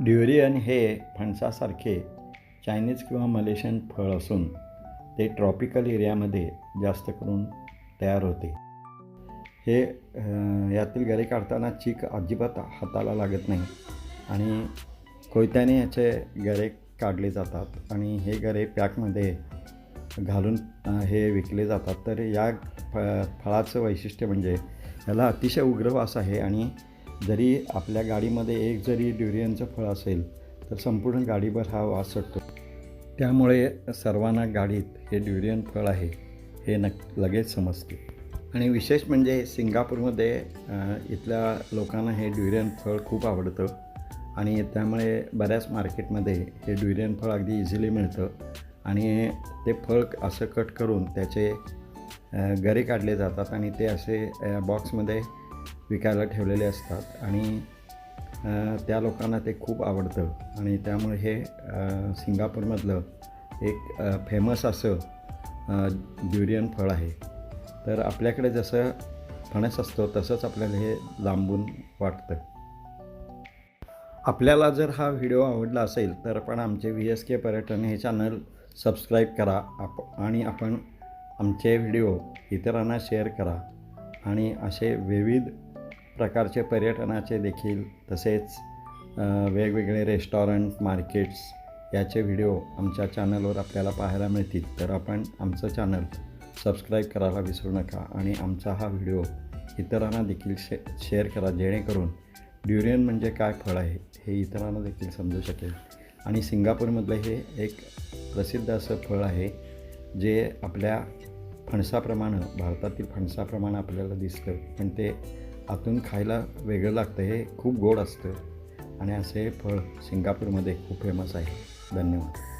Durian हे फणसासारखे Chinese किंवा Malaysian फळ असून ते ट्रॉपिकल एरियामध्ये जास्त करून तयार होते. हे यातील गरे काढताना चीक अजिबात हाताला लागत नाही आणि कोयत्याने याचे गरे काढले जातात आणि हे गरे पॅकमध्ये घालून हे विकले जातात. तर या फ फळाचं वैशिष्ट्य म्हणजे याला अतिशय उग्र वास आहे आणि जरी आपल्या गाडीमध्ये एक जरी ड्युरियनचं फळ असेल तर संपूर्ण गाडीभर हा वास सुटतो. त्यामुळे सर्वांना गाडीत हे ड्युरियन फळ आहे हे नक लगेच समजते. आणि विशेष म्हणजे सिंगापूरमध्ये इथल्या लोकांना हे ड्युरियन फळ खूप आवडतं. आणि त्यामुळे बऱ्याच मार्केटमध्ये हे ड्युरियन फळ अगदी इझिली मिळतं. आणि ते फळ असं कट करून त्याचे गरे काढले जातात आणि ते असे बॉक्समध्ये विकायला ठेवलेले असतात आणि त्या लोकांना ते खूप आवडतं. आणि त्यामुळे हे सिंगापूरमधलं एक फेमस असं ड्युरियन फळ आहे. तर आपल्याकडे जसं फणस असतो तसंच आपल्याला हे लांबून वाटतं. आपल्याला जर हा व्हिडिओ आवडला असेल तर आपण आमचे व्ही एस के पर्यटन हे चॅनल सबस्क्राईब करा. आप आणि आपण आमचे व्हिडिओ इतरांना शेअर करा. आणि असे विविध प्रकारचे पर्यटनाचे देखील तसेच वेगवेगळे रेस्टॉरंट मार्केट्स याचे व्हिडिओ आमच्या चॅनलवर आपल्याला पाहायला मिळतील. तर आपण आमचं चॅनल सबस्क्राईब करायला विसरू नका आणि आमचा हा व्हिडिओ इतरांना देखील शे शेअर करा जेणेकरून ड्युरियन म्हणजे काय फळ आहे हे इतरांना देखील समजू शकेल. आणि सिंगापूरमधलं हे एक प्रसिद्ध असं फळ आहे जे आपल्या फणसाप्रमाणे भारतातील फणसाप्रमाणे आपल्याला दिसतं. पण ते आतून खायला वेगळं लागतं हे खूप गोड असतं. आणि असे हे फळ सिंगापूरमध्ये खूप फेमस आहे. धन्यवाद.